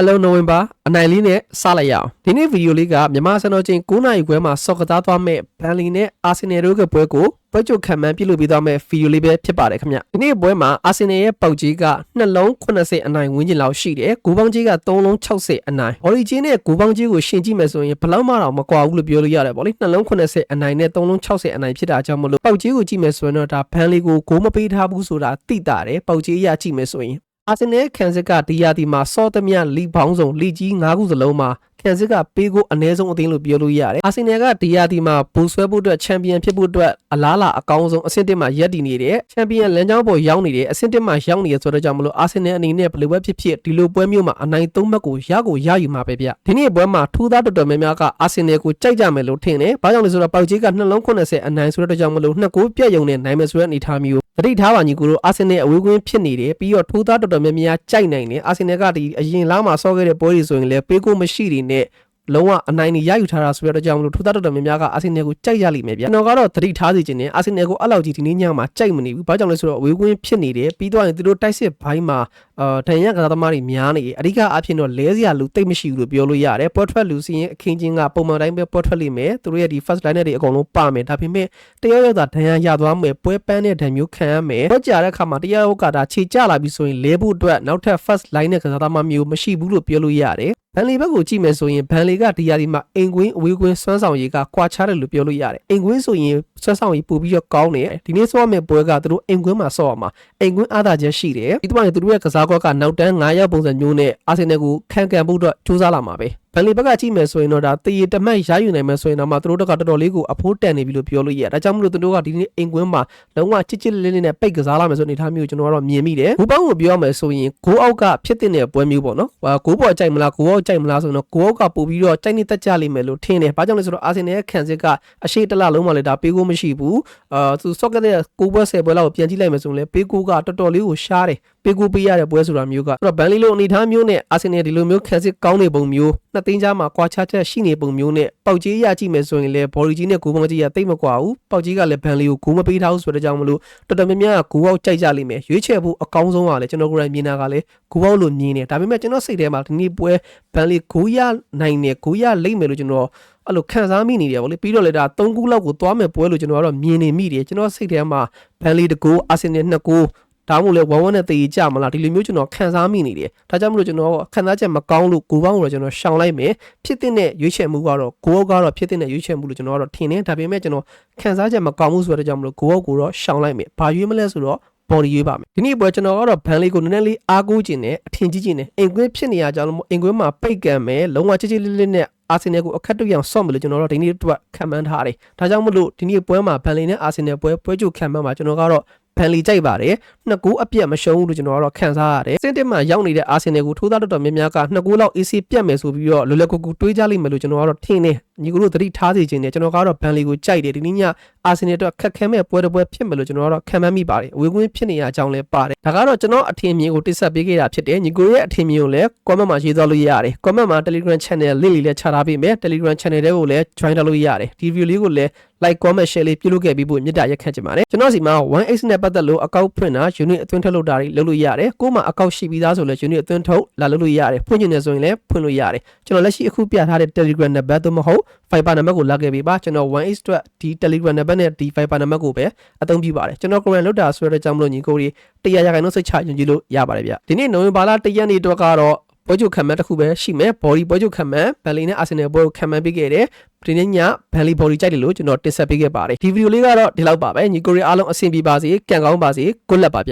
Hello November အနိုင်လေးနဲ့စလိုက်ရအောင်ဒီနေ့ဗီဒီယိုလေးကမြန်မာစံတော်ချိန်9နာရီခွဲမှာစော့ကစားသွားမဲ့ဘန်လီနဲ့အာဆင်နယ်တို့ကပွဲကိုပွဲချုပ်ခံမှန်းပြုလုပ်ပြီးသွားမဲ့ဗီဒီယိုလေးပဲဖြစ်ပါတယ်ခင်ဗျဒီနေ့ပွဲမှာအာဆင်နယ်ရဲ့ပေါက်ကြီးကနှလုံး80အနိုင်ဝန်းကျင်လောက်ရှိတယ်ဂိုးပေါင်းကြီးက3လုံး60အနိုင်အော်ရီဂျင်းနဲ့ဂိုးပေါင်းကြီးကိုရှင်ကြည့်မယ်ဆိုရင်ဘလောက်မှတော့မကွာဘူးလို့ပြောလို့ရတယ်ဗောလေနှလုံး80အနိုင်နဲ့3လုံး60အနိုင်ဖြစ်တာကြောင့်မလို့ပေါက်ကြီးကိုကြည့်မယ်ဆိုရင်တော့ဒါဘန်လီကိုဂိုးမပေးထားဘူးဆိုတာသိတာတယ်ပေါက်ကြီးအရကြည့်မယ်ဆိုရင် အာဆင်နယ်ခံစစ်ကဒီယာဒီမှာစောသမျှလီပေါင်းစုံလီကြီး၅ခုစလုံးမှာခံစစ်ကပေးကိုအနည်းဆုံးအသင်းလို့ပြောလို့ရတယ်အာဆင်နယ်ကဒီယာဒီမှာဘူဆွဲဖို့အတွက်ချန်ပီယံဖြစ်ဖို့အတွက်အလားလာအကောင်းဆုံးအဆင့်တစ်မှာရပ်တည်နေတယ်ချန်ပီယံလမ်းကြောင်းပေါ်ရောက်နေတယ်အဆင့်တစ်မှာရောက်နေရဆိုတော့ကြောင့်မလို့အာဆင်နယ်အနေနဲ့ဘယ်လိုပဲဖြစ်ဖြစ်ဒီလိုပွဲမျိုးမှာအနိုင်သုံးမှတ်ကိုရကိုရယူမှာပဲဗျဒီနေ့ပွဲမှာထူးသားတော်တော်များများကအာဆင်နယ်ကိုကြိုက်ကြမယ်လို့ထင်တယ်ဘာကြောင့်လဲဆိုတော့ပေါက်ကြီးကနှလုံး80အနိုင်ဆိုတော့ကြောင့်မလို့နှစ်ကိုပြတ်ယုံနဲ့နိုင်မယ်ဆိုတဲ့အနေအထားမျိုးတတိထားပါညီကိုတို့အာဆင်နယ်အဝေးကွင်းဖြစ်နေတယ်ပြီးတော့ထိုးသားတော်တော်များများကြိုက်နိုင်တယ်အာဆင်နယ်ကဒီအရင်လားမှာဆော့ခဲ့တဲ့ပွဲတွေဆိုရင်လည်းပေးကိုမရှိတွေနဲ့လုံးဝအနိုင်နေရယူထားတာဆိုရတော့ကြောင့်မလို့ထိုးသားတော်တော်များများကအာဆင်နယ်ကိုကြိုက်ရလိမ့်မယ်ဗျကျွန်တော်ကတော့တတိထားစီခြင်းနဲ့အာဆင်နယ်ကိုအဲ့လောက်ကြီးဒီနေ့ညမှာကြိုက်မနေဘူးဘာကြောင့်လဲဆိုတော့အဝေးကွင်းဖြစ်နေတယ်ပြီးတော့ရင်သူတို့တိုက်စစ်ဘိုင်းမှာအာဒဏ်ရကစားသမားတွေများနေတယ်အဓိကအဖြစ်တော့လဲစရာလူတိတ်မရှိဘူးလို့ပြောလို့ရတယ်ပွဲထွက်လူစီရင်အခင်းချင်းကပုံမှန်တိုင်းပဲပွဲထွက်လိမ့်မယ်သူတို့ရဲ့ဒီ first line တွေအကုန်လုံးပါမယ်ဒါပေမဲ့တယောက်ယောက်သာဒဏ်ရရသွားမယ်ပွဲပန်းတဲ့ဒဏ်မျိုးခံရမယ်ပွဲကြတဲ့အခါမှာတယောက်ယောက်ကဒါခြေကျလာပြီဆိုရင်လဲဖို့အတွက်နောက်ထပ် first line နဲ့ကစားသမားမျိုးမရှိဘူးလို့ပြောလို့ရတယ်ဘန်လီဘက်ကိုကြည့်မယ်ဆိုရင်ဘန်လီကဒီယာဒီမှာအင်ကွင်းအဝေးကွင်းစွမ်းဆောင်ရည်ကကွာခြားတယ်လို့ပြောလို့ရတယ်အင်ကွင်းဆိုရင်စွမ်းဆောင်ရည်ပို့ပြီးတော့ကောင်းတယ်ဒီနေ့ဆော့ရမယ့်ပွဲကသူတို့အင်ကွင်းမှာဆော့ရမှာအင်ကွင်းအားသာချက်ရှိတယ်ဒီတော့သူတို့ရဲ့ကစားကွက်ကနောက်တန်း9ရောက်ပုံစံမျိုးနဲ့အာဆင်နယ်ကိုခံကန်ဖို့အတွက်ကြိုးစားလာမှာပဲဘန်လီဘက်ကကြည့်မယ်ဆိုရင်တော့ဒါတည်ရတမတ်ရယူနိုင်မယ်ဆိုရင်တော့မှသူတို့ကတော်တော်လေးကိုအဖိုးတန်နေပြီလို့ပြောလို့ရတယ်ဒါကြောင့်မလို့သူတို့ကဒီနေ့အင်ကွင်းမှာလုံးဝချစ်ချစ်လေးလေးနဲ့ပိတ်ကစားလာမယ်ဆိုတဲ့အနေအထားမျိုးကျွန်တော်ကတော့မြင်မိတယ်ဘူပောင်းကိုပြောရမယ်ဆိုရင်ဂိုးအောက်ကဖြစ်တဲ့ပွဲမျိုးပေါ့နော်ဟာဂိုးပေါ်ကြိုက်မလားဂိုးအောက်ကြိုက်မလားဆိုတော့ဂိုးအောက်ကပို့ပြီးတော့ကြိုက်နေတက်ကြလိမ့်မယ်လို့ထင်တယ်ဘာကြောင့်လဲဆိုတော့အာဆင်နယ်ရဲ့ခံစစ်ကအရှိတလလုံးမှလည်းဒါပေးကိုမရှိဘူးအာသူဆော့ကတဲ့ကိုပွဲ10ပွဲလောက်ကိုပြန်ကြည့်လိုက်မယ်ဆိုရင်လည်းပေးကိုကတော်တော်လေးကိုရှားတယ်ပေးကိုပေးရတဲ့ပွဲဆိုတာမျိုးကအဲ့တော့ဘန်လီလိုအနေအထားမျိုးနဲ့အာဆင်နယ်ဒီလိုမျိုးခံစစ်ကောင်းနေပုံမျိုးနှစ်သိန်းကြားမှာကွာခြားချက်ရှိနေပုံမျိုးနဲ့ပေါက်ကြီးရကြည့်မယ်ဆိုရင်လည်းဘော်လီကြီးနဲ့ဂိုးပေါင်းကြီးကတိတ်မကွာဘူးပေါက်ကြီးကလည်းဘန်လီကိုဂိုးမပေးထားဘူးဆိုတဲ့ကြောင့်မလို့တော်တော်များများကဂိုးအောက်ကြိုက်ကြလိမ့်မယ်ရွေးချယ်ဖို့အကောင်းဆုံးကလည်းကျွန်တော်ကိုယ်တိုင်မြင်တာကလည်းဂိုးအောက်လို့မြင်တယ်ဒါပေမဲ့ကျွန်တော်စိတ်ထဲမှာဒီနေ့ပွဲဘန်လီဂိုးရနိုင်တယ်ဂိုးရလိမ့်မယ်လို့ကျွန်တော်အဲ့လိုခံစားမိနေတယ်ဗောလေပြီးတော့လေဒါ၃ခုလောက်ကိုသွားမယ်ပွဲလို့ကျွန်တော်ကတော့မြင်နေမိတယ်ကျွန်တော်စိတ်ထဲမှာဘန်လီတကူအာဆင်နယ်နှစ်ကူ ဒါမှမဟုတ်လေဝမ်ဝမ်နဲ့တည်ကြမလားဒီလိုမျိုးကျွန်တော်ခံစားမိနေတယ်ဒါကြောင့်မလို့ကျွန်တော်ခံစားချက်မကောင်းလို့ကိုပေါင်းကိုတော့ကျွန်တော်ရှောင်လိုက်မယ်ဖြစ်တဲ့ရွေးချယ်မှုကတော့ကိုအောက်ကတော့ဖြစ်တဲ့ရွေးချယ်မှုလို့ကျွန်တော်ကတော့ထင်တယ်ဒါပေမဲ့ကျွန်တော်ခံစားချက်မကောင်းဘူးဆိုတဲ့ကြောင့်မလို့ကိုအောက်ကိုတော့ရှောင်လိုက်မယ်ဘာရွေးမလဲဆိုတော့ body ရွေးပါမယ်ဒီနေ့ပွဲကျွန်တော်ကတော့ဘန်လေးကိုနည်းနည်းလေးအားကိုးခြင်းနဲ့အထင်ကြီးခြင်းနဲ့အင်ကွင်းဖြစ်နေရကြလို့အင်ကွင်းမှာပိတ်ကန်မယ်လုံးဝချစ်ချစ်လေးလေးနဲ့အာဆင်နယ်ကိုအခက်တွေ့အောင်ဆော့မယ်လို့ကျွန်တော်တို့ဒီနေ့အတွက်ခံမှန်းထားတယ်ဒါကြောင့်မလို့ဒီနေ့ပွဲမှာဘန်လေးနဲ့အာဆင်နယ်ပွဲပွဲချုပ်ခံမှန်းမှာကျွန်တော်ကတော့ ဖန်လီကြိုက်ပါတယ်နှစ်ကူအပြက်မရှုံးဘူးလို့ကျွန်တော်ကတော့ခံစားရတယ်စင်တစ်မှာရောက်နေတဲ့အာဆင်နယ်ကိုထိုးသားတော်တော်များများကနှစ်ကူလောက် AC ပြတ်မယ်ဆိုပြီးတော့လွယ်လွယ်ကူကူတွေးကြလိမ့်မယ်လို့ကျွန်တော်ကတော့ထင်တယ်ညီကတို့သတိထားစေခြင်းနဲ့ကျွန်တော်ကတော့ဘန်လီကိုကြိုက်တယ်ဒီနေ့ညအာဆင်နယ်အတွက်ခက်ခဲမဲ့ပွဲတစ်ပွဲဖြစ်မယ်လို့ကျွန်တော်ကတော့ခံမှန်းမိပါတယ်အဝေးကွင်းဖြစ်နေရအကြောင်းလည်းပါတယ်ဒါကတော့ကျွန်တော်အထင်မြင်ကိုတိဆက်ပေးခဲ့တာဖြစ်တယ်ညီကိုရဲ့အထင်မြင်ကိုလည်း comment မှာရေးသွားလို့ရတယ် comment မှာ Telegram channel link လေးလည်းချထားပေးမယ် Telegram channel တွေကိုလည်း join လုပ်လို့ရတယ်ဒီ video လေးကိုလည်း like comment share လေးပြုလုပ်ခဲ့ပြီးဖို့မြတ်တာရက်ခန့်ချင်ပါတယ်ကျွန်တော်စီမှာ 1x နဲ့ပတ်သက်လို့အကောက်ဖွင့်တာ unit အသွင်းထုတ်လုပ်တာတွေလုပ်လို့ရတယ်ကို့မှာအကောက်ရှိပြီးသားဆိုလည်း unit အသွင်းထုတ်လာလုပ်လို့ရတယ်ဖွင့်ချင်တယ်ဆိုရင်လည်းဖွင့်လို့ရတယ်ကျွန်တော်လက်ရှိအခုပြထားတဲ့ Telegram နံပါတ်သို့မဟုတ် Viber နံပါတ်ကိုလာခဲ့ပေးပါကျွန်တော် 1x အတွက်ဒီ Telegram နံပါတ်နဲ့ဒီ Viber နံပါတ်ကိုပဲအသုံးပြုပါတယ်ကျွန်တော် comment လုပ်တာဆိုတဲ့ကြောင့်မလို့ညီကိုကြီးတရားရခိုင်နှုန်းစိတ်ချယုံကြည်လို့ရပါတယ်ဗျဒီနေ့နိုဝင်ဘာလ1ရက်နေ့အတွက်ကတော့ ပွဲချုပ်ခံမှန်းတစ်ခုပဲရှိမယ် body ပွဲချုပ်ခံမှန်းဘန်လီနဲ့အာဆင်နယ်ပွဲကိုခံမှန်းပေးခဲ့တယ်ဒီနေ့ညဘန်လီ body ကြိုက်တယ်လို့ကျွန်တော်တင်ဆက်ပေးခဲ့ပါတယ်ဒီဗီဒီယိုလေးကတော့ဒီလောက်ပါပဲညီကိုရီအားလုံးအဆင်ပြေပါစေကြံကောင်းပါစေ good luck ပါဗျ